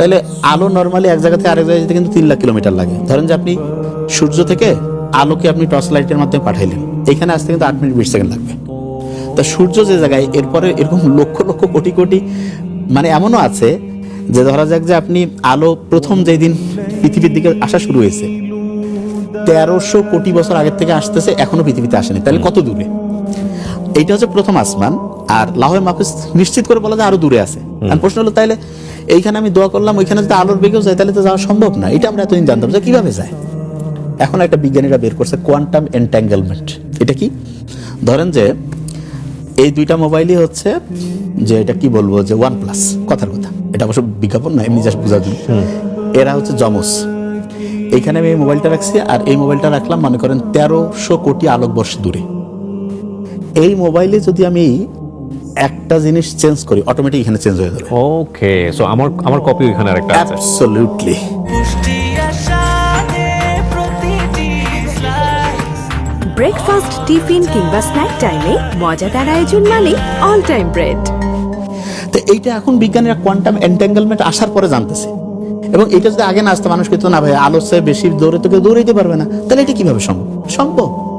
তাহলে আলো নর্মালি এক জায়গা থেকে আরেক জায়গায় যেতে কিন্তু তিন লাখ কিলোমিটার লাগে। ধরেন যে আপনি সূর্য থেকে আলোকে আপনি টর্চ লাইটের মাধ্যমে পাঠাইলেন। এখানে আসতে কিন্তু আট মিনিট বিশ সেকেন্ড লাগবে। তা সূর্য যে জায়গায় এরপরে এরকম লক্ষ লক্ষ কোটি কোটি মানে এমনও আছে যে ধরা যাক যে আপনি আলো প্রথম যেদিন পৃথিবীর দিকে আসা শুরু হয়েছে তেরোশো কোটি বছর আগের থেকে আসতেছে এখনও পৃথিবীতে আসেনি। তাহলে কত দূরে? এইটা হচ্ছে প্রথম আসমান। আর লাহোর মাহফিজ নিশ্চিত করে বলা যায় আরও দূরে আছে। আর প্রশ্ন হলো তাইলে এইখানে আমি দোয়া করলাম ওইখানে যদি আলোর বেগেও যায় তাহলে তো যাওয়া সম্ভব না। এটা আমরা এতদিন জানতাম যে কীভাবে যায়। এখন একটা বিজ্ঞানীরা বের করছে কোয়ান্টাম এন্ট্যাঙ্গেলমেন্ট এটা কি? ধরেন যে এই দুইটা মোবাইলই হচ্ছে যে এটা কি বলব যে ওয়ান প্লাস কথার কথা। এটা অবশ্য বিজ্ঞাপন না এমনি জাস্ট বোঝার জন্য। এরা হচ্ছে জমস এইখানে আমি এই মোবাইলটা রাখছি আর এই মোবাইলটা রাখলাম মনে করেন তেরোশো কোটি আলোকবর্ষ দূরে। এই মোবাইলে যদি আমি একটা জিনিস চেঞ্জ করি অটোমেটিক এখানে চেঞ্জ হয়ে যাবে ওকে সো আমার আমার কপি ওইখানে আরেকটা আছে। অ্যাবসলিউটলি ব্রেকফাস্ট টিফিন কিংবা স্ন্যাক টাইমে মজাদার আয়োজন মানে অল টাইম ব্রেড তো এইটা এখন বিজ্ঞানীরা কোয়ান্টাম এন্ট্যাঙ্গেলমেন্ট আসার পরে জানতেছে। এবং এটা যদি আগে না আসতো মানুষ কিন্তু না ভাই আলোর চেয়ে বেশি দৌড়ে তো কেউ দৌড়াইতে পারবে না। তাহলে এটা কীভাবে সম্ভব? সম্ভব।